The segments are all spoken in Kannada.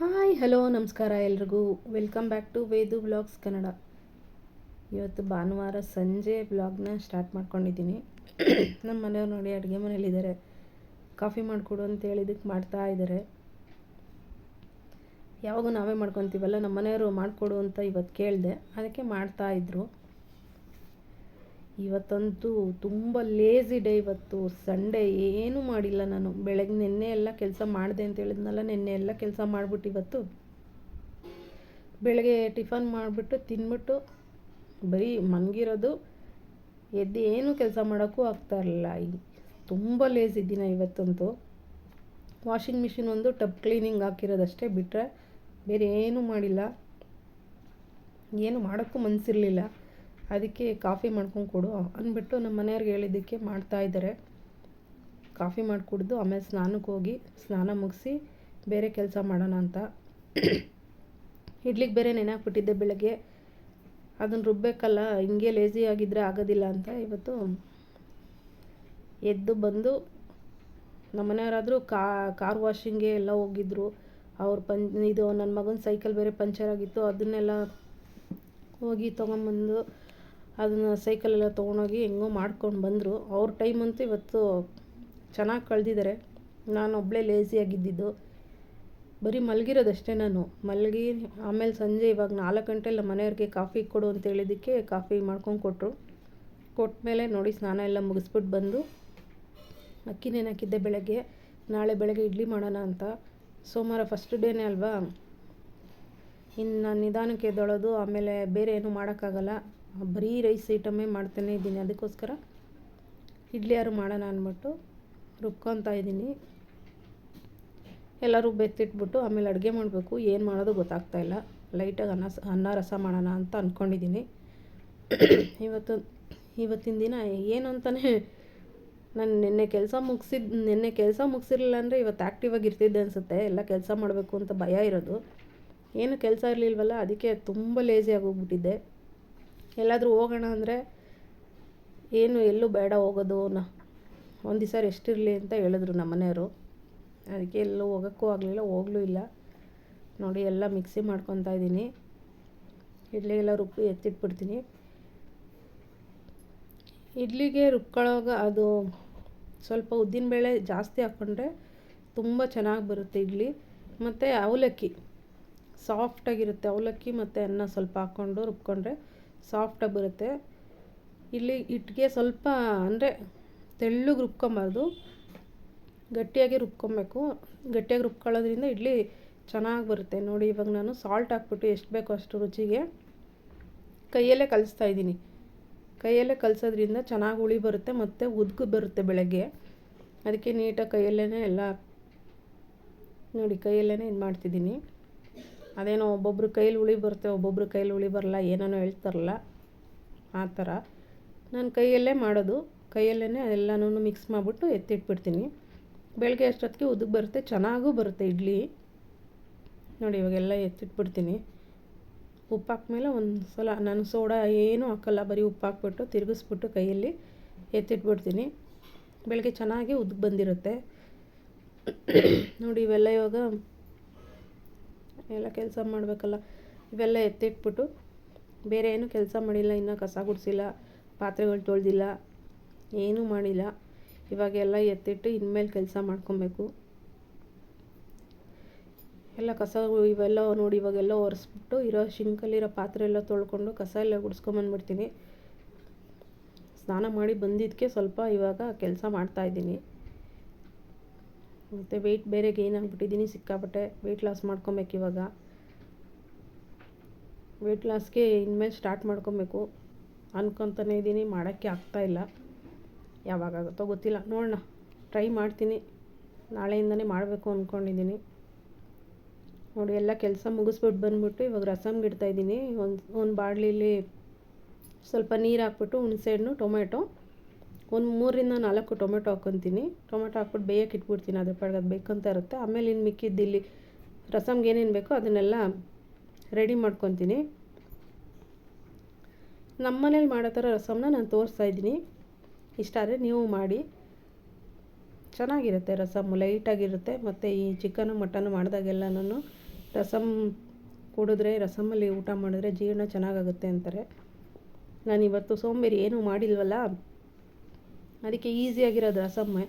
ಹಾಯ್, ಹಲೋ, ನಮಸ್ಕಾರ ಎಲ್ರಿಗೂ. Welcome back to Vedu blogs Kannada. ಇವತ್ತು ಭಾನುವಾರ ಸಂಜೆ ಬ್ಲಾಗ್ನ ಸ್ಟಾರ್ಟ್ ಮಾಡ್ಕೊಂಡಿದ್ದೀನಿ. ನಮ್ಮ ಮನೆಯವ್ರು ನೋಡಿ ಅಡುಗೆ ಮನೇಲಿದ್ದಾರೆ ಕಾಫಿ ಮಾಡಿಕೊಡು ಅಂತ ಹೇಳಿದ್ದಕ್ಕೆ ಮಾಡ್ತಾ ಇದ್ದಾರೆ. ಯಾವಾಗೂ ನಾವೇ ಮಾಡ್ಕೊತೀವಲ್ಲ, ನಮ್ಮ ಮನೆಯವರು ಮಾಡಿಕೊಡು ಅಂತ ಇವತ್ತು ಕೇಳಿದೆ. ಅದಕ್ಕೆ ಮಾಡ್ತಾ ಇದ್ರು. ಇವತ್ತಂತೂ ತುಂಬ ಲೇಸಿ ಡೇ ಇವತ್ತು. ಸಂಡೇ ಏನೂ ಮಾಡಿಲ್ಲ ನಾನು. ಬೆಳಗ್ಗೆ ನಿನ್ನೆ ಎಲ್ಲ ಕೆಲಸ ಮಾಡಿದೆ ಅಂತ ಹೇಳಿದ್ನಲ್ಲ, ನಿನ್ನೆ ಎಲ್ಲ ಕೆಲಸ ಮಾಡಿಬಿಟ್ಟು ಇವತ್ತು ಬೆಳಗ್ಗೆ ಟಿಫನ್ ಮಾಡಿಬಿಟ್ಟು ತಿನ್ಬಿಟ್ಟು ಬರೀ ಮಂಗಿರೋದು, ಎದ್ದು ಏನೂ ಕೆಲಸ ಮಾಡೋಕ್ಕೂ ಆಗ್ತಾ ಇರಲಿಲ್ಲ. ತುಂಬ ಲೇಸಿ ದಿನ ಇವತ್ತಂತೂ. ವಾಷಿಂಗ್ ಮಿಷಿನ್ ಒಂದು ಟಬ್ ಕ್ಲೀನಿಂಗ್ ಹಾಕಿರೋದಷ್ಟೇ ಬಿಟ್ಟರೆ ಬೇರೆ ಏನೂ ಮಾಡಿಲ್ಲ. ಏನು ಮಾಡೋಕ್ಕೂ ಮನಸ್ಸಿರಲಿಲ್ಲ ಅದಕ್ಕೆ ಕಾಫಿ ಮಾಡ್ಕೊಂಡು ಕೊಡು ಅಂದ್ಬಿಟ್ಟು ನಮ್ಮ ಮನೆಯವ್ರಿಗೆ ಹೇಳಿದ್ದಕ್ಕೆ ಮಾಡ್ತಾ ಇದ್ದಾರೆ. ಕಾಫಿ ಮಾಡಿ ಕುಡಿದು ಆಮೇಲೆ ಸ್ನಾನಕ್ಕೆ ಹೋಗಿ ಸ್ನಾನ ಮುಗಿಸಿ ಬೇರೆ ಕೆಲಸ ಮಾಡೋಣ ಅಂತ. ಇಡ್ಲಿಕ್ಕೆ ಬೇರೆ ನೆನಾಕ್ಬಿಟ್ಟಿದ್ದೆ ಬೆಳಗ್ಗೆ. ಅದನ್ನು ರುಬ್ಬೇಕಲ್ಲ, ಹಿಂಗೆ ಲೇಸಿ ಆಗಿದ್ದರೆ ಆಗೋದಿಲ್ಲ ಅಂತ ಇವತ್ತು ಎದ್ದು ಬಂದು ನಮ್ಮ ಮನೆಯವರಾದರೂ ಕಾರ್ ವಾಷಿಂಗ್ಗೆ ಎಲ್ಲ ಹೋಗಿದ್ರು. ಅವ್ರು ಪಂ ಇದು ನನ್ನ ಮಗನ ಸೈಕಲ್ ಬೇರೆ ಪಂಚರ್ ಆಗಿತ್ತು. ಅದನ್ನೆಲ್ಲ ಹೋಗಿ ತೊಗೊಂಬಂದು ಅದನ್ನು ಸೈಕಲೆಲ್ಲ ತೊಗೊಂಡೋಗಿ ಹೆಂಗೋ ಮಾಡ್ಕೊಂಡು ಬಂದರು. ಅವ್ರ ಟೈಮ್ ಅಂತೂ ಇವತ್ತು ಚೆನ್ನಾಗಿ ಕಳೆದಿದ್ದಾರೆ ನಾನು ಒಬ್ಬಳೇ ಲೇಸಿಯಾಗಿದ್ದಿದ್ದು ಬರೀ ಮಲಗಿರೋದಷ್ಟೇ ನಾನು. ಮಲಗಿ, ಆಮೇಲೆ ಸಂಜೆ ಇವಾಗ ನಾಲ್ಕು ಗಂಟೆಲ್ಲ ಮನೆಯವ್ರಿಗೆ ಕಾಫಿ ಕೊಡು ಅಂತ ಹೇಳಿದ್ದಕ್ಕೆ ಕಾಫಿ ಮಾಡ್ಕೊಂಡು ಕೊಟ್ಟರು ಕೊಟ್ಟಮೇಲೆ ನೋಡಿ ಸ್ನಾನ ಎಲ್ಲ ಮುಗಿಸ್ಬಿಟ್ಟು ಬಂದು ಅಕ್ಕಿ ನೆನಾಕಿದ್ದೆ ಬೆಳಗ್ಗೆ? ನಾಳೆ ಬೆಳಗ್ಗೆ ಇಡ್ಲಿ ಮಾಡೋಣ ಅಂತ. ಸೋಮವಾರ ಫಸ್ಟ್ ಡೇನೇ ಅಲ್ವಾ? ಇನ್ನು ನಾನು ನಿಧಾನಕ್ಕೆ ಎದ್ದೊಳೋದು, ಆಮೇಲೆ ಬೇರೆ ಏನೂ ಮಾಡೋಕ್ಕಾಗಲ್ಲ. ಬರೀ ರೈಸ್ ಐಟಮೇ ಮಾಡ್ತಾನೆ ಇದ್ದೀನಿ. ಅದಕ್ಕೋಸ್ಕರ ಇಡ್ಲಿ ಯಾರು ಮಾಡೋಣ ಅಂದ್ಬಿಟ್ಟು ರುಬ್ಕೊತಾ ಇದ್ದೀನಿ. ಎಲ್ಲರೂ ಬೆತ್ತಿಟ್ಬಿಟ್ಟು ಆಮೇಲೆ ಅಡುಗೆ ಮಾಡಬೇಕು. ಏನು ಮಾಡೋದು ಗೊತ್ತಾಗ್ತಾಯಿಲ್ಲ ಲೈಟಾಗಿ ಅನ್ನ ಅನ್ನ ರಸ ಮಾಡೋಣ ಅಂತ ಅಂದ್ಕೊಂಡಿದ್ದೀನಿ ಇವತ್ತು, ಇವತ್ತಿನ ದಿನ ಏನು ಅಂತಲೇ ನಾನು ನಿನ್ನೆ ಕೆಲಸ ಮುಗಿಸಿದ, ನಿನ್ನೆ ಕೆಲಸ ಮುಗಿಸಿರಲಿಲ್ಲ ಅಂದರೆ ಇವತ್ತು ಆ್ಯಕ್ಟಿವ್ ಇರ್ತಿದ್ದೆ ಅನಿಸುತ್ತೆ. ಎಲ್ಲ ಕೆಲಸ ಮಾಡಬೇಕು ಅಂತ ಭಯ ಇರೋದು. ಏನು ಕೆಲಸ ಇರಲಿಲ್ವಲ್ಲ, ಅದಕ್ಕೆ ತುಂಬ ಲೇಸಿ ಆಗೋಗ್ಬಿಟ್ಟಿದ್ದೆ ಎಲ್ಲಾದರೂ ಹೋಗೋಣ ಅಂದರೆ ಏನು, ಎಲ್ಲೂ ಬೇಡ ಹೋಗೋದು ನ. ಒಂದು ದಿವಸ ರೆಸ್ಟ್ ಇರಲಿ ಅಂತ ಹೇಳಿದ್ರು ನಮ್ಮ ಮನೆಯವರು. ಅದಕ್ಕೆ ಎಲ್ಲೂ ಹೋಗೋಕ್ಕೂ ಆಗಲಿಲ್ಲ, ಹೋಗ್ಲೂ ಇಲ್ಲ. ನೋಡಿ, ಎಲ್ಲ ಮಿಕ್ಸಿ ಮಾಡ್ಕೊತಾ ಇದ್ದೀನಿ. ಇಡ್ಲಿಗೆಲ್ಲ ರುಬ್ಬಿ ಎತ್ತಿಟ್ಬಿಡ್ತೀನಿ. ಇಡ್ಲಿಗೆ ರುಬ್ಕೊಳ್ಳೋವಾಗ ಅದು ಸ್ವಲ್ಪ ಉದ್ದಿನಬೇಳೆ ಜಾಸ್ತಿ ಹಾಕ್ಕೊಂಡ್ರೆ ತುಂಬ ಚೆನ್ನಾಗಿ ಬರುತ್ತೆ ಇಡ್ಲಿ. ಮತ್ತು ಅವಲಕ್ಕಿ ಸಾಫ್ಟಾಗಿರುತ್ತೆ ಅವಲಕ್ಕಿ ಮತ್ತು ಅನ್ನ ಸ್ವಲ್ಪ ಹಾಕ್ಕೊಂಡು ರುಬ್ಕೊಂಡ್ರೆ ಸಾಫ್ಟಾಗಿ ಬರುತ್ತೆ. ಇಲ್ಲಿ ಇಟ್ಟಿಗೆ ಸ್ವಲ್ಪ ಅಂದರೆ ತೆಳ್ಳಗೆ ರುಬ್ಕೊಬಾರ್ದು. ಗಟ್ಟಿಯಾಗಿ ರುಬ್ಕೊಬೇಕು. ಗಟ್ಟಿಯಾಗಿ ರುಬ್ಕೊಳ್ಳೋದ್ರಿಂದ ಇಡ್ಲಿ ಚೆನ್ನಾಗಿ ಬರುತ್ತೆ. ನೋಡಿ, ಇವಾಗ ನಾನು ಸಾಲ್ಟ್ ಹಾಕ್ಬಿಟ್ಟು ಎಷ್ಟು ಬೇಕೋ ಅಷ್ಟು ರುಚಿಗೆ ಕೈಯಲ್ಲೇ ಕಲಿಸ್ತಾ ಇದ್ದೀನಿ. ಕೈಯಲ್ಲೇ ಕಲಿಸೋದ್ರಿಂದ ಚೆನ್ನಾಗಿ ಉಳಿ ಬರುತ್ತೆ ಮತ್ತು ಉದ್ಗು ಬರುತ್ತೆ ಬೆಳಗ್ಗೆ. ಅದಕ್ಕೆ ನೀಟಾಗಿ ಕೈಯಲ್ಲೇ ಎಲ್ಲ ನೋಡಿ ಕೈಯಲ್ಲೇ ಇದು ಮಾಡ್ತಿದ್ದೀನಿ ಅದೇನೋ ಒಬ್ಬೊಬ್ರು ಕೈಲಿ ಉಳಿ ಬರುತ್ತೆ, ಒಬ್ಬೊಬ್ರು ಕೈಲಿ ಉಳಿ ಬರಲ್ಲ, ಏನೇನೋ ಹೇಳ್ತಾರಲ್ಲ, ಆ ಥರ. ನಾನು ಕೈಯಲ್ಲೇ ಮಾಡೋದು. ಕೈಯಲ್ಲೇ ಎಲ್ಲನೂ ಮಿಕ್ಸ್ ಮಾಡಿಬಿಟ್ಟು ಎತ್ತಿಟ್ಬಿಡ್ತೀನಿ. ಬೆಳಗ್ಗೆ ಅಷ್ಟೊತ್ತಿಗೆ ಉದುಗ್ ಬರುತ್ತೆ, ಚೆನ್ನಾಗೂ ಬರುತ್ತೆ ಇಡ್ಲಿ. ನೋಡಿ, ಇವಾಗೆಲ್ಲ ಎತ್ತಿಟ್ಬಿಡ್ತೀನಿ. ಉಪ್ಪು ಹಾಕ್ಮೇಲೆ ಒಂದು ಸಲ ನಾನು ಸೋಡಾ ಏನೂ ಹಾಕಲ್ಲ, ಬರೀ ಉಪ್ಪು ಹಾಕ್ಬಿಟ್ಟು ತಿರುಗಿಸ್ಬಿಟ್ಟು ಕೈಯಲ್ಲಿ ಎತ್ತಿಟ್ಬಿಡ್ತೀನಿ. ಬೆಳಗ್ಗೆ ಚೆನ್ನಾಗಿ ಉದುಗ್ ಬಂದಿರುತ್ತೆ. ನೋಡಿ, ಇವೆಲ್ಲ ಇವಾಗ ಎಲ್ಲ ಕೆಲಸ ಮಾಡಬೇಕಲ್ಲ. ಇವೆಲ್ಲ ಎತ್ತಿಟ್ಬಿಟ್ಟು ಬೇರೆ ಏನು ಕೆಲಸ ಮಾಡಿಲ್ಲ, ಇನ್ನೂ ಕಸ ಗುಡಿಸಿಲ್ಲ, ಪಾತ್ರೆಗಳು ತೊಳೆದಿಲ್ಲ, ಏನೂ ಮಾಡಿಲ್ಲ. ಇವಾಗೆಲ್ಲ ಎತ್ತಿಟ್ಟು ಇನ್ಮೇಲೆ ಕೆಲಸ ಮಾಡ್ಕೊಬೇಕು. ಎಲ್ಲ ಕಸ ಇವೆಲ್ಲ ನೋಡಿ ಇವಾಗೆಲ್ಲ ಒರೆಸ್ಬಿಟ್ಟು ಇರೋ ಶಿಂಕಲ್ಲಿರೋ ಪಾತ್ರೆ ಎಲ್ಲ ತೊಳ್ಕೊಂಡು ಕಸ ಎಲ್ಲ ಗುಡಿಸ್ಕೊಂಬಂದ್ಬಿಡ್ತೀನಿ. ಸ್ನಾನ ಮಾಡಿ ಬಂದಿದ್ದಕ್ಕೆ ಸ್ವಲ್ಪ ಇವಾಗ ಕೆಲಸ ಮಾಡ್ತಾಯಿದ್ದೀನಿ ಮತ್ತು ವೆಯ್ಟ್ ಬೇರೆ ಗೇನ್ ಆಗಿಬಿಟ್ಟಿದ್ದೀನಿ ಸಿಕ್ಕಾಪಟ್ಟೆ ವೆಯ್ಟ್ ಲಾಸ್ ಮಾಡ್ಕೊಬೇಕು ಇವಾಗ. ವೆಯ್ಟ್ ಲಾಸ್ಗೆ ಇನ್ಮೇಲೆ ಸ್ಟಾರ್ಟ್ ಮಾಡ್ಕೊಬೇಕು. ಅನ್ಕೊತಾನೆ ಇದ್ದೀನಿ ಮಾಡೋಕ್ಕೆ ಆಗ್ತಾಯಿಲ್ಲ ಯಾವಾಗಾಗುತ್ತೋ ಗೊತ್ತಿಲ್ಲ. ನೋಡೋಣ ಟ್ರೈ ಮಾಡ್ತೀನಿ. ನಾಳೆಯಿಂದನೇ ಮಾಡಬೇಕು ಅಂದ್ಕೊಂಡಿದ್ದೀನಿ ನೋಡಿ, ಎಲ್ಲ ಕೆಲಸ ಮುಗಿಸ್ಬಿಟ್ಟು ಬಂದುಬಿಟ್ಟು ಇವಾಗ ರಸಮ್ಗೆ ಇಡ್ತಾಯಿದ್ದೀನಿ ಒಂದು ಒಂದು ಬಾಣಲಿಲಿ ಸ್ವಲ್ಪ ನೀರು ಹಾಕ್ಬಿಟ್ಟು ಹುಣಸೆಹಣ್ಣು ಟೊಮೆಟೊ ಒಂದು ಮೂರರಿಂದ ನಾಲ್ಕು ಟೊಮೆಟೊ ಹಾಕ್ಕೊತೀನಿ ಟೊಮೆಟೊ ಹಾಕ್ಬಿಟ್ಟು ಬೇಯಕ್ಕೆ ಇಟ್ಬಿಡ್ತೀನಿ. ಅದ್ರ ಪಾಡಿಗೆ ಅದು ಬೇಕಂತ ಇರುತ್ತೆ. ಆಮೇಲೆ ಇನ್ನು ಮಿಕ್ಕಿದ್ದು ಇಲ್ಲಿ ರಸಮ್ಗೆ ಏನೇನು ಬೇಕೋ ಅದನ್ನೆಲ್ಲ ರೆಡಿ ಮಾಡ್ಕೊತೀನಿ. ನಮ್ಮ ಮನೇಲಿ ಮಾಡೋ ಥರ ರಸಮ್ನ ನಾನು ತೋರಿಸ್ತಾ ಇದ್ದೀನಿ. ಇಷ್ಟ ಆದರೆ ನೀವು ಮಾಡಿ. ಚೆನ್ನಾಗಿರುತ್ತೆ ರಸಮ್ಮು ಲೈಟಾಗಿರುತ್ತೆ. ಮತ್ತು ಈ ಚಿಕನು, ಮಟನು ಮಾಡಿದಾಗೆಲ್ಲನೂ ರಸಮ್ ಕುಡಿದ್ರೆ, ರಸಮಲ್ಲಿ ಊಟ ಮಾಡಿದ್ರೆ ಜೀರ್ಣ ಚೆನ್ನಾಗಾಗುತ್ತೆ ಅಂತಾರೆ. ನಾನು ಇವತ್ತು ಸೋಂಬೇರಿ ಏನೂ ಮಾಡಿಲ್ವಲ್ಲ? ಅದಕ್ಕೆ ಈಸಿಯಾಗಿರೋದು ರಸಮ್ಮೆ.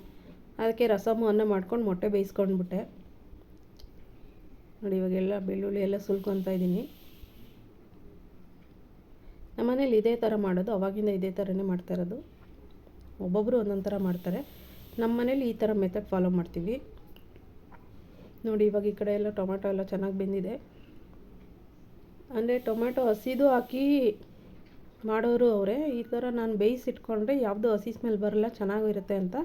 ಅದಕ್ಕೆ ರಸಮ್ಮು ಅನ್ನ ಮಾಡ್ಕೊಂಡು ಮೊಟ್ಟೆ ಬೇಯಿಸ್ಕೊಂಡ್ಬಿಟ್ಟೆ. ನೋಡಿ, ಇವಾಗೆಲ್ಲ ಬೆಳ್ಳುಳ್ಳಿ ಎಲ್ಲ ಸುಲ್ಕೊತಾ ಇದ್ದೀನಿ. ನಮ್ಮನೇಲಿ ಇದೇ ಥರ ಮಾಡೋದು, ಅವಾಗಿಂದ ಇದೇ ಥರನೇ ಮಾಡ್ತಾ ಇರೋದು. ಒಬ್ಬೊಬ್ಬರು ಒಂದೊಂದು ಥರ ಮಾಡ್ತಾರೆ. ನಮ್ಮ ಮನೇಲಿ ಈ ಥರ ಮೆಥಡ್ ಫಾಲೋ ಮಾಡ್ತೀವಿ. ನೋಡಿ, ಇವಾಗ ಈ ಕಡೆ ಎಲ್ಲ ಟೊಮೆಟೊ ಎಲ್ಲ ಚೆನ್ನಾಗಿ ಬೆಂದಿದೆ. ಅಂದರೆ ಟೊಮೆಟೊ ಹಸಿದು ಹಾಕಿ ಮಾಡೋರು ಅವರೇ, ಈ ಥರ ನಾನು ಬೇಯಿಸಿಟ್ಕೊಂಡ್ರೆ ಯಾವುದು ಹಸಿ ಸ್ಮೆಲ್ ಬರಲ್ಲ, ಚೆನ್ನಾಗಿರುತ್ತೆ ಅಂತ.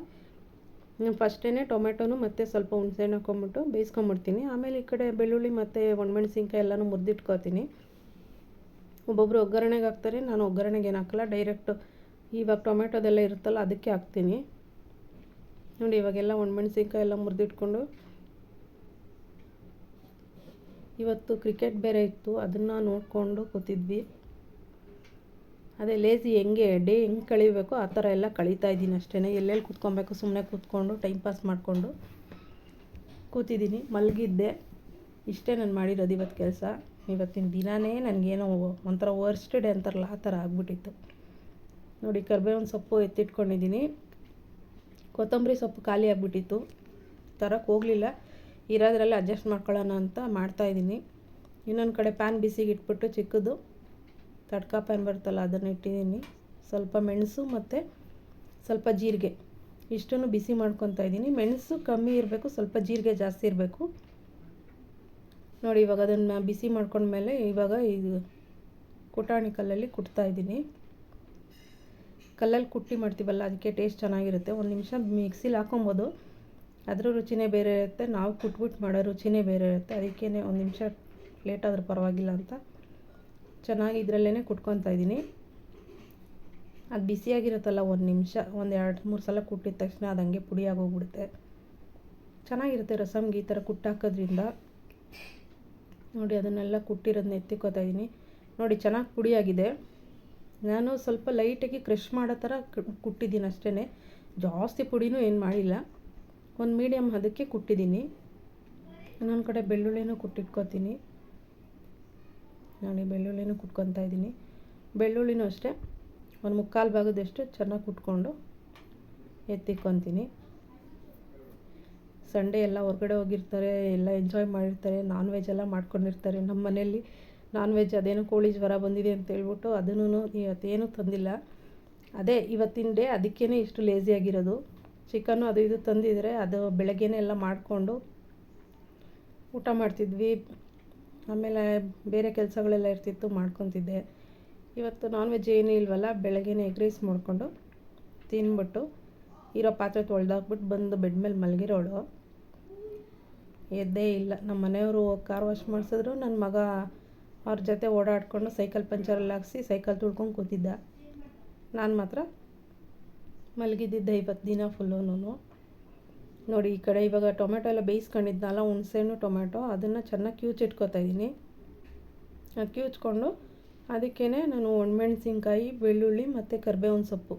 ನಾನು ಫಸ್ಟೇ ಟೊಮೆಟೊನು ಮತ್ತು ಸ್ವಲ್ಪ ಹುಣಸೆಹಣ್ಣು ಹಾಕ್ಕೊಂಬಿಟ್ಟು ಬೇಯಿಸ್ಕೊಂಬಿಡ್ತೀನಿ. ಆಮೇಲೆ ಈ ಕಡೆ ಬೆಳ್ಳುಳ್ಳಿ ಮತ್ತು ಒಣಮೆಣಸಿನ್ಕಾಯಿ ಎಲ್ಲನೂ ಮುರಿದಿಟ್ಕೋತೀನಿ. ಒಬ್ಬೊಬ್ಬರು ಒಗ್ಗರಣೆಗೆ ಹಾಕ್ತಾರೆ, ನಾನು ಒಗ್ಗರಣೆಗೆ ಏನು ಹಾಕಲ್ಲ, ಡೈರೆಕ್ಟು ಇವಾಗ ಟೊಮೆಟೊದೆಲ್ಲ ಇರುತ್ತಲ್ಲ ಅದಕ್ಕೆ ಹಾಕ್ತೀನಿ. ನೋಡಿ, ಇವಾಗೆಲ್ಲ ಒಣಮೆಣಸಿನ್ಕಾಯಿ ಎಲ್ಲ ಮುರಿದಿಟ್ಕೊಂಡು ಇವತ್ತು ಕ್ರಿಕೆಟ್ ಬೇರೆ ಇತ್ತು, ಅದನ್ನು ನೋಡಿಕೊಂಡು ಕೂತಿದ್ವಿ. ಅದೇ ಲೇಸಿ ಹೆಂಗೆ ಡೇ ಹೆಂಗೆ ಕಳಿಬೇಕು, ಆ ಥರ ಎಲ್ಲ ಕಳೀತಾ ಇದ್ದೀನಿ ಅಷ್ಟೇ ಎಲ್ಲೆಲ್ಲಿ ಕೂತ್ಕೊಬೇಕು ಸುಮ್ಮನೆ ಕೂತ್ಕೊಂಡು ಟೈಮ್ ಪಾಸ್ ಮಾಡಿಕೊಂಡು ಕೂತಿದ್ದೀನಿ. ಮಲಗಿದ್ದೆ. ಇಷ್ಟೇ ನಾನು ಮಾಡಿರೋದು ಇವತ್ತು ಕೆಲಸ. ಇವತ್ತಿನ ದಿನವೇ ನನಗೇನೋ ಒಂಥರ ವರ್ಸ್ಟ್ ಡೇ ಅಂತಾರಲ್ಲ, ಆ ಥರ ಆಗ್ಬಿಟ್ಟಿತ್ತು. ನೋಡಿ ಕರ್ಬೇವಿನ ಸೊಪ್ಪು ಎತ್ತಿಟ್ಕೊಂಡಿದ್ದೀನಿ. ಕೊತ್ತಂಬರಿ ಸೊಪ್ಪು ಖಾಲಿ ಆಗಿಬಿಟ್ಟಿತ್ತು. ತರಕ್ಕೆ ಹೋಗಲಿಲ್ಲ. ಇರೋದ್ರಲ್ಲಿ ಅಡ್ಜಸ್ಟ್ ಮಾಡ್ಕೊಳ್ಳೋಣ ಅಂತ ಮಾಡ್ತಾಯಿದ್ದೀನಿ ಇನ್ನೊಂದು ಕಡೆ ಪ್ಯಾನ್ ಬಿಸಿಗೆ ಇಟ್ಬಿಟ್ಟು ಚಿಕ್ಕದು. ತಡ್ಕ ಪ್ಯಾನ್ ಬರುತ್ತಲ್ಲ, ಅದನ್ನು ಇಟ್ಟಿದ್ದೀನಿ. ಸ್ವಲ್ಪ ಮೆಣಸು ಮತ್ತು ಸ್ವಲ್ಪ ಜೀರಿಗೆ. ಇಷ್ಟನ್ನು ಬಿಸಿ ಮಾಡ್ಕೊತಾ ಇದ್ದೀನಿ. ಮೆಣಸು ಕಮ್ಮಿ ಇರಬೇಕು, ಸ್ವಲ್ಪ ಜೀರಿಗೆ ಜಾಸ್ತಿ ಇರಬೇಕು. ನೋಡಿ, ಇವಾಗ ಅದನ್ನು ಬಿಸಿ ಮಾಡ್ಕೊಂಡ್ಮೇಲೆ ಇವಾಗ ಇದು ಕುಟಾಣಿ ಕಲ್ಲಲ್ಲಿ ಕುಟ್ತಾ ಇದ್ದೀನಿ. ಕಲ್ಲಲ್ಲಿ ಕುಟ್ಟಿ ಮಾಡ್ತೀವಲ್ಲ, ಅದಕ್ಕೆ ಟೇಸ್ಟ್ ಚೆನ್ನಾಗಿರುತ್ತೆ. ಒಂದು ನಿಮಿಷ ಮಿಕ್ಸಿಲಿ ಹಾಕೊಬೋದು ಅದರ ರುಚಿನೇ ಬೇರೆ ಇರುತ್ತೆ. ನಾವು ಕುಟ್ಬಿಟ್ಟು ಮಾಡೋ ರುಚಿನೇ ಬೇರೆ ಇರುತ್ತೆ. ಅದಕ್ಕೇ ಒಂದು ನಿಮಿಷ ಲೇಟ್ ಆದರೂ ಪರವಾಗಿಲ್ಲ ಅಂತ. ಚೆನ್ನಾಗಿ ಇದರಲ್ಲೇ ಕುಟ್ಕೊತಾ ಇದ್ದೀನಿ. ಅದು ಬಿಸಿಯಾಗಿರುತ್ತಲ್ಲ, ಒಂದು ನಿಮಿಷ, ಒಂದು ಎರಡು, ಮೂರು ಸಲ ಕುಟ್ಟಿದ ತಕ್ಷಣ ಅದು ಹಂಗೆ ಪುಡಿ ಆಗೋಗ್ಬಿಡುತ್ತೆ. ಚೆನ್ನಾಗಿರುತ್ತೆ ರಸಮ್ಗೆ ಈ ಥರ ಕುಟ್ಟಾಕೋದ್ರಿಂದ. ನೋಡಿ, ಅದನ್ನೆಲ್ಲ ಕುಟ್ಟಿರೋದನ್ನ ಎತ್ತಿಕೋತಾ ಇದ್ದೀನಿ. ನೋಡಿ, ಚೆನ್ನಾಗಿ ಪುಡಿಯಾಗಿದೆ. ನಾನು ಸ್ವಲ್ಪ ಲೈಟಾಗಿ ಕ್ರಷ್ ಮಾಡೋ ಥರ ಕುಟ್ಟಿದ್ದೀನಿ ಅಷ್ಟೇ ಜಾಸ್ತಿ ಪುಡಿನೂ ಏನು ಮಾಡಿಲ್ಲ. ಒಂದು ಮೀಡಿಯಮ್ ಅದಕ್ಕೆ ಕುಟ್ಟಿದ್ದೀನಿ. ಇನ್ನೊಂದು ಕಡೆ ಬೆಳ್ಳುಳ್ಳಿನೂ ಕುಟ್ಟಿಟ್ಕೋತೀನಿ. ನೋಡಿ ಬೆಳ್ಳುಳ್ಳಿನೂ ಕುಟ್ಕೊತಾ ಇದ್ದೀನಿ. ಬೆಳ್ಳುಳ್ಳಿನೂ ಅಷ್ಟೇ. ಒಂದು ಮುಕ್ಕಾಲು ಭಾಗದಷ್ಟು ಚೆನ್ನಾಗಿ ಕುಟ್ಕೊಂಡು ಎತ್ತಿಕ್ಕೊತೀನಿ ಸಂಡೇ ಎಲ್ಲ ಹೊರಗಡೆ ಹೋಗಿರ್ತಾರೆ, ಎಲ್ಲ ಎಂಜಾಯ್ ಮಾಡಿರ್ತಾರೆ ನಾನ್ ವೆಜ್ ಎಲ್ಲ ಮಾಡ್ಕೊಂಡಿರ್ತಾರೆ ನಮ್ಮ ಮನೆಯಲ್ಲಿ. ನಾನ್ ವೆಜ್ ಅದೇನು ಕೋಳಿ ಜ್ವರ ಬಂದಿದೆ ಅಂತ ಹೇಳ್ಬಿಟ್ಟು ಅದನ್ನು ಇವತ್ತೇನು ತಂದಿಲ್ಲ. ಅದೇ ಇವತ್ತಿನ ಡೇ ಅದಕ್ಕೇ ಇಷ್ಟು ಲೇಸಿ ಆಗಿರೋದು. ಚಿಕನ್ನು ಅದು ಇದು ತಂದಿದ್ರೆ ಅದು ಬೆಳಗ್ಗೆನೇ ಎಲ್ಲ ಮಾಡಿಕೊಂಡು ಊಟ ಮಾಡ್ತಿದ್ವಿ. ಆಮೇಲೆ ಬೇರೆ ಕೆಲಸಗಳೆಲ್ಲ ಇರ್ತಿತ್ತು ಮಾಡ್ಕೊತಿದ್ದೆ. ಇವತ್ತು ನಾನ್ ವೆಜ್ ಏನು ಇಲ್ವಲ್ಲ, ಬೆಳಗ್ಗೆನೇ ಎಗ್ ರೈಸ್ ಮಾಡಿಕೊಂಡು ತಿನ್ಬಿಟ್ಟು ಇರೋ ಪಾತ್ರೆ ತೊಳೆದಾಕ್ಬಿಟ್ಟು ಬಂದು ಬೆಡ್ ಮೇಲೆ ಮಲಗಿರೋಳು. ಎದ್ದೇ ಇಲ್ಲ. ನಮ್ಮ ಮನೆಯವರು ಕಾರ್ ವಾಶ್ ಮಾಡಿಸಿದ್ರು. ನನ್ನ ಮಗ ಅವ್ರ ಜೊತೆ ಓಡಾಡಿಕೊಂಡು ಸೈಕಲ್ ಪಂಚರಲ್ಲಿ ಹಾಕ್ಸಿ ಸೈಕಲ್ ತುಳ್ಕೊಂಡು ಕೂತಿದ್ದ. ನಾನು ಮಾತ್ರ ಮಲಗಿದ್ದಿದ್ದೆ ಇವತ್ತು ದಿನ ಫುಲ್ಲೂ ನೋಡಿ, ಈ ಕಡೆ ಇವಾಗ ಟೊಮೆಟೊ ಎಲ್ಲ ಬೇಯಿಸ್ಕೊಂಡಿದ್ನಲ್ಲ, ಹುಣಸೆಹಣ್ಣು ಟೊಮೆಟೊ ಅದನ್ನು ಚೆನ್ನಾಗಿ ಕ್ಯೂಚಿಟ್ಕೋತಾ ಇದ್ದೀನಿ ಅದು ಕ್ಯೂಚ್ಕೊಂಡು ಅದಕ್ಕೇ ನಾನು ಒಣಮೆಣಸಿನ್ಕಾಯಿ, ಬೆಳ್ಳುಳ್ಳಿ ಮತ್ತು ಕರ್ಬೇವಿನ ಸೊಪ್ಪು.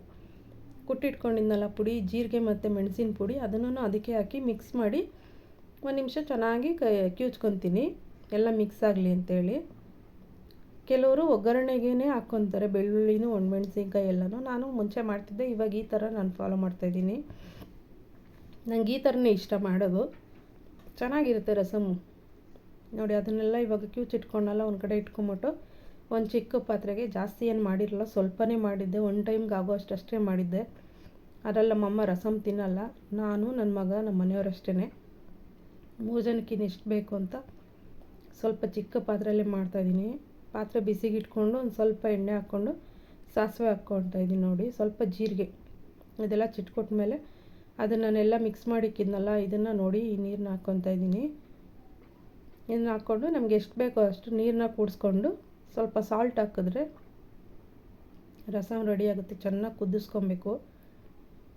ಕುಟ್ಟಿಟ್ಕೊಂಡಿದ್ನಲ್ಲ ಪುಡಿ, ಜೀರಿಗೆ ಮತ್ತು ಮೆಣಸಿನ ಪುಡಿ, ಅದನ್ನು ಅದಕ್ಕೆ ಹಾಕಿ ಮಿಕ್ಸ್ ಮಾಡಿ ಒಂದು ನಿಮಿಷ ಚೆನ್ನಾಗಿ ಕ, ಕ್ಯೂಚ್ಕೊತೀನಿ. ಎಲ್ಲ ಮಿಕ್ಸ್ ಆಗಲಿ ಅಂತೇಳಿ. ಕೆಲವರು ಒಗ್ಗರಣೆಗೇ ಹಾಕ್ಕೊತಾರೆ ಬೆಳ್ಳುಳ್ಳಿನೂ, ಒಣಮೆಣಸಿನ್ಕಾಯಿ ಎಲ್ಲನೂ. ನಾನು ಮುಂಚೆ ಮಾಡ್ತಿದ್ದೆ, ಇವಾಗ ಈ ಥರ ನಾನು ಫಾಲೋ ಮಾಡ್ತಾಯಿದ್ದೀನಿ ನಂಗೆ ಈ ಥರನೇ ಇಷ್ಟ ಮಾಡೋದು. ಚೆನ್ನಾಗಿರುತ್ತೆ ರಸಮು. ನೋಡಿ, ಅದನ್ನೆಲ್ಲ ಇವಾಗ ಕ್ಯೂಚ್ ಇಟ್ಕೊಂಡಲ್ಲ, ಒಂದು ಕಡೆ ಇಟ್ಕೊಂಬಿಟ್ಟು ಒಂದು ಚಿಕ್ಕ ಪಾತ್ರೆಗೆ ಜಾಸ್ತಿ ಏನು ಮಾಡಿರಲ್ಲ, ಸ್ವಲ್ಪನೇ ಮಾಡಿದ್ದೆ. ಒನ್ ಟೈಮ್ಗೆ ಆಗೋ ಅಷ್ಟೇ ಮಾಡಿದ್ದೆ. ಅದರಲ್ಲಿ ನಮ್ಮಮ್ಮ ರಸಮ್ ತಿನ್ನಲ್ಲ. ನಾನು ನನ್ನ ಮಗ, ನಮ್ಮ ಮನೆಯವರಷ್ಟೇ ಮೂರು ಜನಕ್ಕೆ ಎಷ್ಟು ಬೇಕು ಅಂತ ಸ್ವಲ್ಪ ಚಿಕ್ಕ ಪಾತ್ರೆಯಲ್ಲಿ ಮಾಡ್ತಾಯಿದ್ದೀನಿ ಪಾತ್ರೆ ಬಿಸಿಗೆ ಇಟ್ಕೊಂಡು ಒಂದು ಸ್ವಲ್ಪ ಎಣ್ಣೆ ಹಾಕ್ಕೊಂಡು ಸಾಸಿವೆ ಹಾಕ್ಕೊಳ್ತಾ ಇದ್ದೀನಿ ನೋಡಿ. ಸ್ವಲ್ಪ ಜೀರಿಗೆ. ಇದೆಲ್ಲ ಚಿಟ್ಕೊಟ್ಟ ಮೇಲೆ ಅದನ್ನು ನಾನೆಲ್ಲ ಮಿಕ್ಸ್ ಮಾಡಿಕ್ಕಿದ್ನಲ್ಲ, ಇದನ್ನು ನೋಡಿ ಈ ನೀರನ್ನ ಹಾಕ್ಕೊತಾ ಇದ್ದೀನಿ. ಇದನ್ನ ಹಾಕ್ಕೊಂಡು ನಮ್ಗೆ ಎಷ್ಟು ಬೇಕೋ ಅಷ್ಟು ನೀರನ್ನ ಕೂಡಿಸ್ಕೊಂಡು ಸ್ವಲ್ಪ ಸಾಲ್ಟ್ ಹಾಕಿದ್ರೆ ರಸಮ್ ರೆಡಿ ಆಗುತ್ತೆ, ಚೆನ್ನಾಗಿ ಕುದಿಸ್ಕೊಬೇಕು.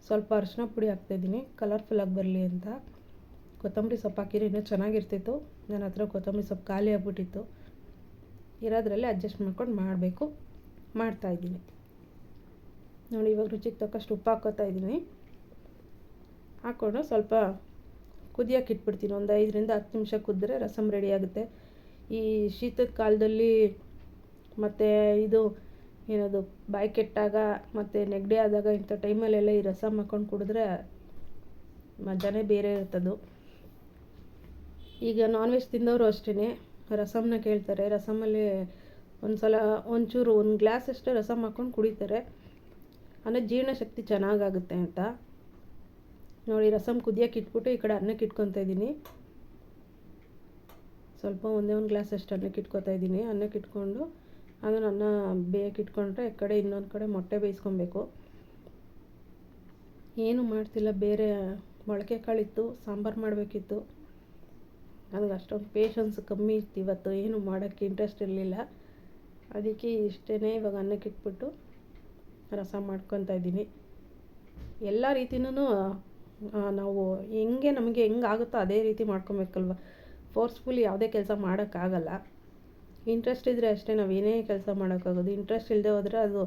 ಸ್ವಲ್ಪ ಅರಿಶಿನ ಪುಡಿ ಹಾಕ್ತಾಯಿದ್ದೀನಿ ಕಲರ್ಫುಲ್ಲಾಗಿ ಬರಲಿ ಅಂತ. ಕೊತ್ತಂಬರಿ ಸೊಪ್ಪು ಹಾಕಿದ್ರೆ ಇನ್ನೂ ಚೆನ್ನಾಗಿರ್ತಿತ್ತು. ನನ್ನ ಹತ್ರ ಕೊತ್ತಂಬರಿ ಸೊಪ್ಪು ಖಾಲಿ ಆಗ್ಬಿಟ್ಟಿತ್ತು. ಇರೋದ್ರಲ್ಲಿ ಅಡ್ಜಸ್ಟ್ ಮಾಡ್ಕೊಂಡು ಮಾಡಬೇಕು. ಮಾಡ್ತಾಯಿದ್ದೀನಿ ನೋಡಿ ಇವಾಗ ರುಚಿಗೆ ತಕ್ಕಷ್ಟು ಉಪ್ಪು ಹಾಕೋತಾ ಇದ್ದೀನಿ. ಹಾಕ್ಕೊಂಡು ಸ್ವಲ್ಪ ಕುದಿಯೋಕೆ ಇಟ್ಬಿಡ್ತೀನಿ. ಒಂದು ಐದರಿಂದ ಹತ್ತು ನಿಮಿಷ ಕುದ್ದರೆ ರಸಮ್ ರೆಡಿ ಆಗುತ್ತೆ. ಈ ಶೀತದ ಕಾಲದಲ್ಲಿ ಮತ್ತು ಇದು ಏನದು, ಬಾಯಿ ಕೆಟ್ಟಾಗ ಮತ್ತು ನೆಗಡಿ ಆದಾಗ ಇಂಥ ಟೈಮಲ್ಲೆಲ್ಲ ಈ ರಸಮ್ ಹಾಕ್ಕೊಂಡು ಕುಡಿದ್ರೆ ಮಜಾನೇ ಬೇರೆ ಇರ್ತದು ಈಗ ನಾನ್ ವೆಜ್ ತಿಂದವರು ಅಷ್ಟೇ ರಸಮ್ನ ಕೇಳ್ತಾರೆ. ರಸಮಲ್ಲಿ ಒಂದು ಸಲ ಒಂಚೂರು, ಒಂದು ಗ್ಲಾಸ್ ಅಷ್ಟೇ ರಸಮ್ ಹಾಕ್ಕೊಂಡು ಕುಡಿತಾರೆ. ಅಂದರೆ ಜೀರ್ಣಶಕ್ತಿ ಚೆನ್ನಾಗಾಗುತ್ತೆ ಅಂತ. ನೋಡಿ ರಸಮ್ ಕುದಿಯೋಕೆ ಇಟ್ಬಿಟ್ಟು ಈ ಕಡೆ ಅನ್ನಕ್ಕೆ ಇಟ್ಕೊತಾ ಇದ್ದೀನಿ. ಸ್ವಲ್ಪ ಒಂದೇ ಒಂದು ಗ್ಲಾಸ್ ಅಷ್ಟು ಅನ್ನಕ್ಕೆ ಇಟ್ಕೊತಾ ಇದ್ದೀನಿ. ಅನ್ನಕ್ಕೆ ಇಟ್ಕೊಂಡು ಅದನ್ನು ಅನ್ನ ಬೇಯಕ್ಕೆ ಇಟ್ಕೊಂಡ್ರೆ ಈ ಕಡೆ ಇನ್ನೊಂದು ಕಡೆ ಮೊಟ್ಟೆ ಬೇಯಿಸ್ಕೊಬೇಕು. ಏನು ಮಾಡ್ತಿಲ್ಲ, ಬೇರೆ ಮೊಳಕೆ ಕಾಳಿತ್ತು ಸಾಂಬಾರು ಮಾಡಬೇಕಿತ್ತು. ನನಗೆ ಅಷ್ಟೊಂದು ಪೇಷನ್ಸ್ ಕಮ್ಮಿ ಇತ್ತು ಇವತ್ತು, ಏನು ಮಾಡೋಕ್ಕೆ ಇಂಟ್ರೆಸ್ಟ್ ಇರಲಿಲ್ಲ. ಅದಕ್ಕೆ ಇಷ್ಟೇ ಇವಾಗ ಅನ್ನಕ್ಕೆ ಇಟ್ಬಿಟ್ಟು ರಸ ಮಾಡ್ಕೊತಾ ಇದ್ದೀನಿ. ಎಲ್ಲ ರೀತಿಯೂ ನಾವು ಹೆಂಗೆ ನಮಗೆ ಹೆಂಗೆ ಆಗುತ್ತೋ ಅದೇ ರೀತಿ ಮಾಡ್ಕೊಬೇಕಲ್ವ? ಫೋರ್ಸ್ಫುಲಿ ಯಾವುದೇ ಕೆಲಸ ಮಾಡೋಕ್ಕಾಗಲ್ಲ. ಇಂಟ್ರೆಸ್ಟ್ ಇದ್ದರೆ ಅಷ್ಟೇ ನಾವು ಏನೇ ಕೆಲಸ ಮಾಡೋಕ್ಕಾಗೋದು. ಇಂಟ್ರೆಸ್ಟ್ ಇಲ್ಲದೆ ಹೋದರೆ ಅದು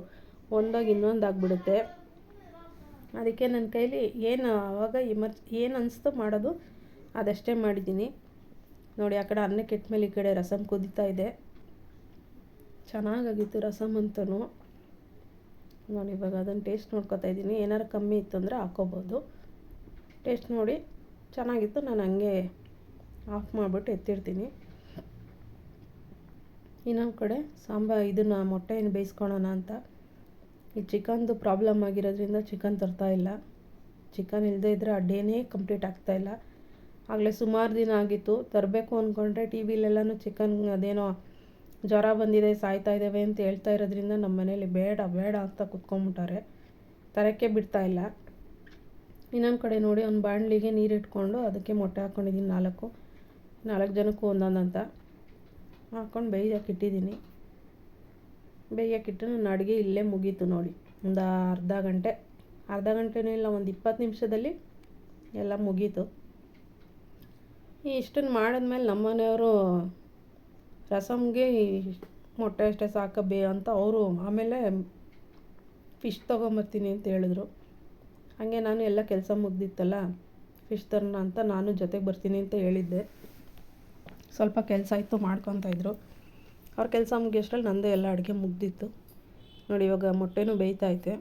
ಒಂದಾಗಿ ಇನ್ನೊಂದು ಆಗಿಬಿಡುತ್ತೆ. ಅದಕ್ಕೆ ನನ್ನ ಕೈಲಿ ಏನು ಆವಾಗ ಎಮರ್ಜ್ ಏನು ಅನಿಸ್ತೋ ಮಾಡೋದು ಅದಷ್ಟೇ ಮಾಡಿದ್ದೀನಿ. ನೋಡಿ, ಆ ಕಡೆ ಅನ್ನಕ್ಕೆ ಇಟ್ಮೇಲೆ ಈ ಕಡೆ ರಸಮ್ ಕುದೀತಾ ಇದೆ. ಚೆನ್ನಾಗಾಗಿತ್ತು ರಸಮ್ ಅಂತಲೂ ನೋಡಿ, ಇವಾಗ ಅದನ್ನು ಟೇಸ್ಟ್ ನೋಡ್ಕೊತಾ ಇದ್ದೀನಿ. ಏನಾರು ಕಮ್ಮಿ ಇತ್ತು ಅಂದರೆ ಹಾಕ್ಕೋಬೋದು ಟೇಸ್ಟ್ ನೋಡಿ. ಚೆನ್ನಾಗಿತ್ತು. ನಾನು ಹಂಗೆ ಆಫ್ ಮಾಡಿಬಿಟ್ಟು ಎತ್ತಿರ್ತೀನಿ. ಇನ್ನೊಂದು ಕಡೆ ಸಾಂಬಾ ಇದನ್ನು ಮೊಟ್ಟೆಯನ್ನು ಬೇಯಿಸ್ಕೊಳೋಣ ಅಂತ. ಈ ಚಿಕನ್ದು ಪ್ರಾಬ್ಲಮ್ ಆಗಿರೋದ್ರಿಂದ ಚಿಕನ್ ಇಲ್ಲ. ಚಿಕನ್ ಇಲ್ಲದೇ ಇದ್ದರೆ ಆ ಡೇನೇ ಕಂಪ್ಲೀಟ್ ಆಗ್ತಾಯಿಲ್ಲ ಆಗಲೇ ಸುಮಾರು ದಿನ ಆಗಿತ್ತು. ತರಬೇಕು ಅಂದ್ಕೊಂಡ್ರೆ ಟಿ ವಿಲೆಲ್ಲನೂ ಚಿಕನ್ ಅದೇನೋ ಜ್ವರ ಬಂದಿದೆ, ಸಾಯ್ತಾ ಇದ್ದಾವೆ ಅಂತ ಹೇಳ್ತಾ ಇರೋದ್ರಿಂದ ನಮ್ಮ ಮನೇಲಿ ಬೇಡ ಬೇಡ ಅಂತ ಕುತ್ಕೊಂಡ್ಬಿಟ್ಟಾರೆ ತರಕ್ಕೆ ಬಿಡ್ತಾಯಿಲ್ಲ ಇನ್ನೊಂದು ಕಡೆ ನೋಡಿ ಒಂದು ಬಾಣಲಿಗೆ ನೀರು ಇಟ್ಕೊಂಡು ಅದಕ್ಕೆ ಮೊಟ್ಟೆ ಹಾಕ್ಕೊಂಡಿದ್ದೀನಿ ನಾಲ್ಕು ನಾಲ್ಕು ಜನಕ್ಕೂ ಒಂದೊಂದು ಅಂತ ಹಾಕ್ಕೊಂಡು ಬೇಯಕ್ಕೆ ಇಟ್ಟಿದ್ದೀನಿ ಬೇಯಕ್ಕಿಟ್ಟು ನನ್ನ ಅಡುಗೆ ಇಲ್ಲೇ ಮುಗೀತು ನೋಡಿ. ಒಂದು ಅರ್ಧ ಗಂಟೆ, ಅರ್ಧ ಗಂಟೆನೂ ಇಲ್ಲ, ಒಂದು ಇಪ್ಪತ್ತು ನಿಮಿಷದಲ್ಲಿ ಎಲ್ಲ ಮುಗೀತು. ಇಷ್ಟನ್ನು ಮಾಡಿದ್ಮೇಲೆ ನಮ್ಮನೆಯವರು ರಸಮ್ಗೆ ಮೊಟ್ಟೆ ಅಷ್ಟೇ ಸಾಕಬೇ ಅಂತ ಅವರು ಆಮೇಲೆ ಫಿಶ್ ತೊಗೊಂಬರ್ತೀನಿ ಅಂತ ಹೇಳಿದ್ರು. ಹಾಗೆ ನಾನು ಎಲ್ಲ ಕೆಲಸ ಮುಗ್ದಿತ್ತಲ್ಲ ಫಿಶ್ ತರೋಣ ಅಂತ ನಾನು ಜೊತೆಗೆ ಬರ್ತೀನಿ ಅಂತ ಹೇಳಿದ್ದೆ. ಸ್ವಲ್ಪ ಕೆಲಸ ಇತ್ತು ಮಾಡ್ಕೊತಾಯಿದ್ರು ಅವ್ರ ಕೆಲಸ ಮುಗಿಯೋಷ್ಟ್ರಲ್ಲಿ ನಂದೇ ಎಲ್ಲ ಅಡುಗೆ ಮುಗ್ದಿತ್ತು. ನೋಡಿ ಇವಾಗ ಮೊಟ್ಟೆನೂ ಬೇಯ್ತೈತೆ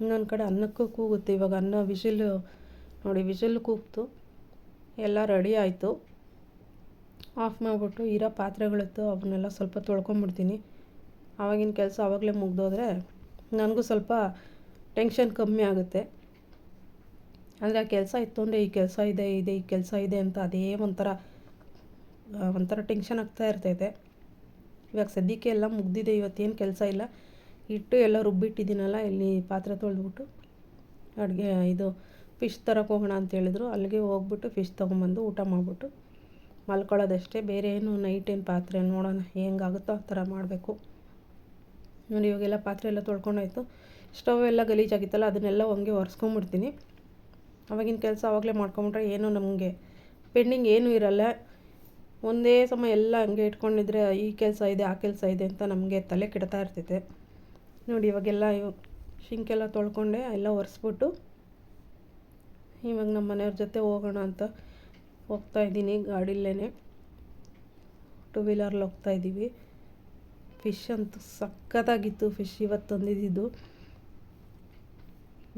ಇನ್ನೊಂದು ಕಡೆ ಅನ್ನಕ್ಕೂ ಕೂಗುತ್ತೆ. ಇವಾಗ ಅನ್ನ ವಿಶಿಲು, ನೋಡಿ ವಿಷಿಲ್ ಕೂಗ್ತು. ಎಲ್ಲ ರೆಡಿ ಆಯಿತು. ಆಫ್ ಮಾಡಿಬಿಟ್ಟು ಇರೋ ಪಾತ್ರೆಗಳಿತ್ತು ಅವನ್ನೆಲ್ಲ ಸ್ವಲ್ಪ ತೊಳ್ಕೊಂಬಿಡ್ತೀನಿ. ಆವಾಗಿನ ಕೆಲಸ ಆವಾಗಲೇ ಮುಗ್ದೋದ್ರೆ, ನನಗೂ ಸ್ವಲ್ಪ ಟೆನ್ಷನ್ ಕಮ್ಮಿ ಆಗುತ್ತೆ. ಅಂದರೆ ಆ ಕೆಲಸ ಇತ್ತು ಅಂದರೆ ಈ ಕೆಲಸ ಇದೆ ಇದೆ, ಈ ಕೆಲಸ ಇದೆ ಅಂತ ಅದೇ ಒಂಥರ ಒಂಥರ ಟೆನ್ಷನ್ ಆಗ್ತಾ ಇರ್ತೈತೆ. ಇವಾಗ ಸದ್ಯಕ್ಕೆ ಎಲ್ಲ ಮುಗ್ದಿದೆ, ಇವತ್ತೇನು ಕೆಲಸ ಇಲ್ಲ. ಇಟ್ಟು ಎಲ್ಲ ರುಬ್ಬಿಟ್ಟಿದ್ದೀನಲ್ಲ, ಇಲ್ಲಿ ಪಾತ್ರೆ ತೊಳೆದ್ಬಿಟ್ಟು ಅಡುಗೆ, ಇದು ಫಿಶ್ ತರಕ್ಕೆ ಹೋಗೋಣ ಅಂತ ಹೇಳಿದ್ರು. ಅಲ್ಲಿಗೆ ಹೋಗ್ಬಿಟ್ಟು ಫಿಶ್ ತೊಗೊಂಬಂದು ಊಟ ಮಾಡಿಬಿಟ್ಟು ಮಲ್ಕೊಳ್ಳೋದಷ್ಟೇ. ಬೇರೆ ಏನು ನೈಟ್ ಏನು ಪಾತ್ರೆ ನೋಡೋಣ, ಹೆಂಗಾಗುತ್ತೋ ಆ ಥರ ಮಾಡಬೇಕು. ನೋಡಿ, ಇವಾಗೆಲ್ಲ ಪಾತ್ರೆ ಎಲ್ಲ ತೊಳ್ಕೊಂಡಾಯ್ತು. ಸ್ಟವ್ ಎಲ್ಲ ಗಲೀಜಾಗಿತ್ತಲ್ಲ, ಅದನ್ನೆಲ್ಲ ಹಂಗೆ ಒರೆಸ್ಕೊಂಬಿಡ್ತೀನಿ. ಅವಾಗಿನ ಕೆಲಸ ಅವಾಗಲೇ ಮಾಡ್ಕೊಂಬಿಟ್ರೆ ಏನು ನಮಗೆ ಪೆಂಡಿಂಗ್ ಏನೂ ಇರಲ್ಲ. ಒಂದೇ ಸಮ ಎಲ್ಲ ಹಂಗೆ ಇಟ್ಕೊಂಡಿದ್ರೆ ಈ ಕೆಲಸ ಇದೆ, ಆ ಕೆಲಸ ಇದೆ ಅಂತ ನಮಗೆ ತಲೆ ಕೆಡ್ತಾ ಇರ್ತೈತೆ. ನೋಡಿ ಇವಾಗೆಲ್ಲ ಶಿಂಕೆಲ್ಲ ತೊಳ್ಕೊಂಡೆ, ಎಲ್ಲ ಒರೆಸ್ಬಿಟ್ಟು ಇವಾಗ ನಮ್ಮ ಮನೆಯವ್ರ ಜೊತೆ ಹೋಗೋಣ ಅಂತ ಹೋಗ್ತಾ ಇದ್ದೀನಿ ಗಾಡಿಲೇ ಟೂ ವೀಲರ್ಲಿ ಹೋಗ್ತಾ ಇದ್ದೀವಿ. ಫಿಶ್ ಅಂತೂ ಸಖತ್ತಾಗಿತ್ತು ಫಿಶ್ ಇವತ್ತು ತಂದಿದ್ದು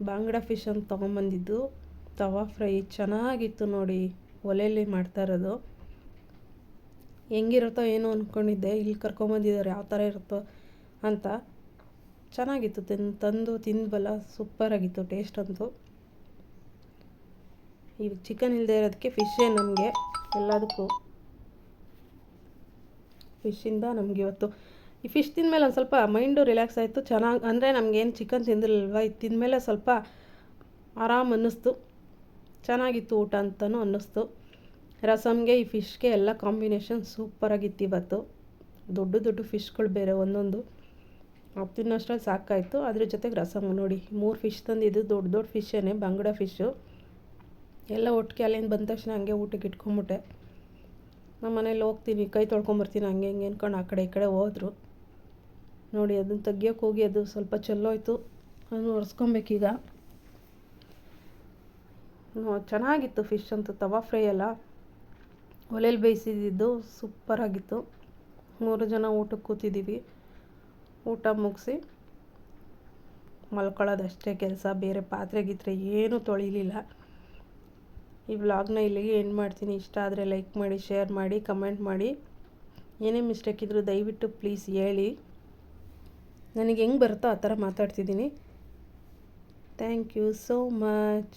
ಬಾಂಗ್ಡಾ ಫಿಶ್ ಅಂತ ತೊಗೊಂಬಂದಿದ್ದು. ತವಾ ಫ್ರೈ ಚೆನ್ನಾಗಿತ್ತು ನೋಡಿ. ಒಲೆಯಲ್ಲಿ ಮಾಡ್ತಾ ಇರೋದು. ಹೆಂಗಿರುತ್ತೋ ಏನೋ ಅಂದ್ಕೊಂಡಿದ್ದೆ ಇಲ್ಲಿ ಕರ್ಕೊಂಬಂದಿದ್ದಾರೆ. ಯಾವ ಥರ ಇರುತ್ತೋ ಅಂತ. ಚೆನ್ನಾಗಿತ್ತು. ತಿನ್, ತಂದು ತಿಂದಬಲ್ಲ ಸೂಪರಾಗಿತ್ತು ಟೇಸ್ಟ್ ಅಂತೂ. ಈಗ ಚಿಕನ್ ಇಲ್ಲದೆ ಇರೋದಕ್ಕೆ ಫಿಶ್ಶೇ ನಮಗೆ. ಎಲ್ಲದಕ್ಕೂ. ಫಿಶ್ಶಿಂದ ನಮಗೆ ಇವತ್ತು. ಈ ಫಿಶ್ ತಿಂದಮೇಲೆ ಒಂದು ಸ್ವಲ್ಪ ಮೈಂಡು ರಿಲ್ಯಾಕ್ಸ್ ಆಯಿತು. ಚೆನ್ನಾಗಿ, ಅಂದರೆ ನಮಗೇನು ಚಿಕನ್ ತಿಂದಿರಲಿಲ್ವ? ಇದು ತಿಂದಮೇಲೆ ಸ್ವಲ್ಪ ಆರಾಮ್ ಅನ್ನಿಸ್ತು. ಚೆನ್ನಾಗಿತ್ತು ಊಟ ಅಂತಲೂ ಅನ್ನಿಸ್ತು. ರಸಮ್ಗೆ ಈ ಫಿಶ್ಗೆ ಎಲ್ಲ ಕಾಂಬಿನೇಷನ್ ಸೂಪರಾಗಿತ್ತು ಇವತ್ತು. ದೊಡ್ಡ ದೊಡ್ಡ ಫಿಶ್ಗಳು ಬೇರೆ ಒಂದೊಂದು. ಅದು ತಿನ್ನೋಷ್ಟ್ರಲ್ಲಿ ಸಾಕಾಯಿತು. ಅದ್ರ ಜೊತೆಗೆ ರಸಮ್ ನೋಡಿ, ಮೂರು ಫಿಶ್ ತಂದಿದ್ದು ದೊಡ್ಡ ದೊಡ್ಡ ಫಿಶ್ಶೇನೆ, ಬಂಗಡ ಫಿಶ್ಶು. ಎಲ್ಲ ಒಟ್ಟಿಗೆ ಅಲ್ಲಿಂದ ಬಂದ ತಕ್ಷಣ ಹಂಗೆ ಊಟಕ್ಕೆ ಇಟ್ಕೊಂಬಿಟ್ಟೆ. ನಮ್ಮ ಮನೇಲಿ ಹೋಗ್ತೀನಿ, ಕೈ ತೊಳ್ಕೊಂಬರ್ತೀನಿ ಹಂಗೆ ಹಿಂಗೆ ಅಂದ್ಕೊಂಡು ಆ ಕಡೆ ಈ ಕಡೆ ಹೋದ್ರು. ನೋಡಿ, ಅದನ್ನು ತೆಗಿಯೋಕೆ ಹೋಗಿ ಅದು ಸ್ವಲ್ಪ ಚೆಲ್ಲೋಯ್ತು. ಅದನ್ನು ಒರೆಸ್ಕೊಬೇಕೀಗ. ಚೆನ್ನಾಗಿತ್ತು ಫಿಶ್ ಅಂತೂ, ತವಾ ಫ್ರೈ ಎಲ್ಲ. ಒಲೆಯಲ್ಲಿ ಬೇಯಿಸಿದ್ದು ಸೂಪರಾಗಿತ್ತು ಮೂರು ಜನ ಊಟಕ್ಕೆ ಕೂತಿದ್ದೀವಿ. ಊಟ ಮುಗಿಸಿ, ಮಲ್ಕೊಳ್ಳೋದಷ್ಟೇ ಕೆಲಸ, ಬೇರೆ ಪಾತ್ರೆ ಗೀತ್ರೆ ಏನೂ ತೊಳಿಲಿಲ್ಲ. ಈ ವ್ಲಾಗ್ನ ಇಲ್ಲಿಗೆ ಎಂಡ್ ಮಾಡ್ತೀನಿ. ಇಷ್ಟ ಆದರೆ ಲೈಕ್ ಮಾಡಿ ಶೇರ್ ಮಾಡಿ ಕಮೆಂಟ್ ಮಾಡಿ. ಏನೇ ಮಿಸ್ಟೇಕ್ ಇದ್ದರೂ ದಯವಿಟ್ಟು ಪ್ಲೀಸ್ ಹೇಳಿ. ನನಗೆ ಹೆಂಗೆ ಬರುತ್ತೋ ಆ ಥರ ಮಾತಾಡ್ತಿದ್ದೀನಿ. Thank you so much